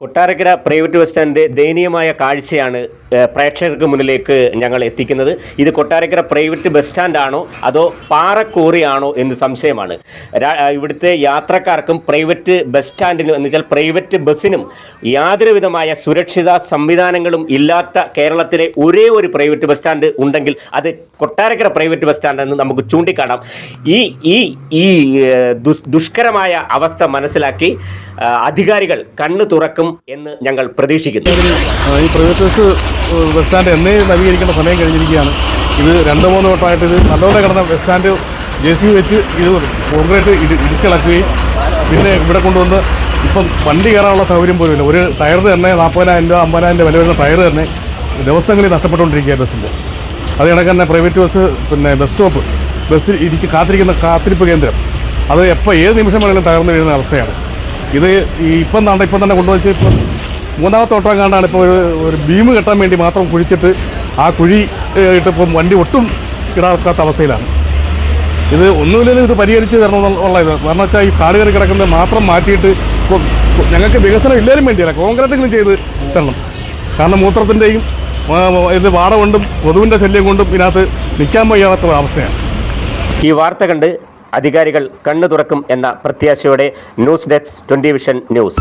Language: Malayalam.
കൊട്ടാരക്കര പ്രൈവറ്റ് ബസ് സ്റ്റാൻഡിന്റെ ദയനീയമായ കാഴ്ചയാണ് പ്രേക്ഷകർക്ക് മുന്നിലേക്ക് ഞങ്ങൾ എത്തിക്കുന്നത്. ഇത് കൊട്ടാരക്കര പ്രൈവറ്റ് ബസ് സ്റ്റാൻഡാണോ അതോ പാറക്കോറിയാണോ എന്ന് സംശയമാണ്. ഇവിടുത്തെ യാത്രക്കാർക്കും പ്രൈവറ്റ് ബസ് സ്റ്റാൻഡിനും എന്ന് വെച്ചാൽ പ്രൈവറ്റ് ബസ്സിനും യാതൊരുവിധമായ സുരക്ഷിത സംവിധാനങ്ങളും ഇല്ലാത്ത കേരളത്തിലെ ഒരേ ഒരു പ്രൈവറ്റ് ബസ് സ്റ്റാൻഡ് ഉണ്ടെങ്കിൽ അത് കൊട്ടാരക്കര പ്രൈവറ്റ് ബസ് സ്റ്റാൻഡ് എന്ന് നമുക്ക് ചൂണ്ടിക്കാണാം. ഈ ഈ ഈ ദുഷ്കരമായ അവസ്ഥ മനസ്സിലാക്കി അധികാരികൾ കണ്ണു തുറക്കും എന്ന് ഞങ്ങൾ പ്രതീക്ഷിക്കുന്നു. ഈ പ്രൈവറ്റ് ബസ് സ്റ്റാൻഡ് എന്നേ നവീകരിക്കേണ്ട സമയം കഴിഞ്ഞിരിക്കുകയാണ്. ഇത് രണ്ട് മൂന്ന് വട്ടമായിട്ട് ഇത് നല്ലോണം കിടന്ന ബസ് സ്റ്റാൻഡ് ജെ സി വെച്ച് ഇത് കോൺക്രീറ്റ് ഇടി ഇടിച്ചിളക്കുകയും പിന്നെ ഇവിടെ കൊണ്ടുവന്ന് ഇപ്പം വണ്ടി കയറാനുള്ള സൗകര്യം പോലും ഇല്ല ഒരു ടയർ തന്നെ നാൽപ്പതിനായിരം രൂപ അമ്പതിനായിരം രൂപ വില വരുന്ന ടയർ തന്നെ ദിവസങ്ങളിൽ നഷ്ടപ്പെട്ടുകൊണ്ടിരിക്കുക ബസ്സിന്റെ അത് കണക്ക് തന്നെ പ്രൈവറ്റ് ബസ് പിന്നെ ബസ് സ്റ്റോപ്പ് ബസ്സിൽ ഇരിക്കും കാത്തിരിക്കുന്ന കാത്തിരിപ്പ് കേന്ദ്രം. അത് എപ്പോൾ ഏത് നിമിഷം വേണമെങ്കിലും തകർന്നു വീഴുന്ന അവസ്ഥയാണ്. ഇത് ഇപ്പം താണ്ട ഇപ്പം തന്നെ കൊണ്ടുവച്ച് ഇപ്പം മൂന്നാമത്തെ ഓട്ടം കണ്ടാണ് ഇപ്പോൾ ഒരു ഒരു ബീം കെട്ടാൻ വേണ്ടി മാത്രം കുഴിച്ചിട്ട് ആ കുഴി ഇട്ടിപ്പം വണ്ടി ഒട്ടും ഇടാക്കാത്ത അവസ്ഥയിലാണ്. ഇത് ഒന്നുമില്ലെങ്കിലും ഇത് പരിഹരിച്ച് തരണം എന്നുള്ള ഇത്. കാരണം വെച്ചാൽ ഈ കാട് കയറി കിടക്കുന്നത് മാത്രം മാറ്റിയിട്ട് ഞങ്ങൾക്ക് വികസനം ഇല്ലാലും വേണ്ടിയല്ല. കോൺക്രീറ്റെങ്കിലും ചെയ്ത് തരണം. കാരണം മൂത്രത്തിന്റെയും ഇത് വാട കൊണ്ടും കൊതുവിന്റെ ശല്യം കൊണ്ടും ഇതിനകത്ത് നിൽക്കാൻ വയ്യാത്ത അവസ്ഥയാണ്. ഈ വാർത്ത കണ്ട് അധികാരികൾ കണ്ണു തുറക്കും എന്ന പ്രത്യാശയോടെ news desk twenty vision news.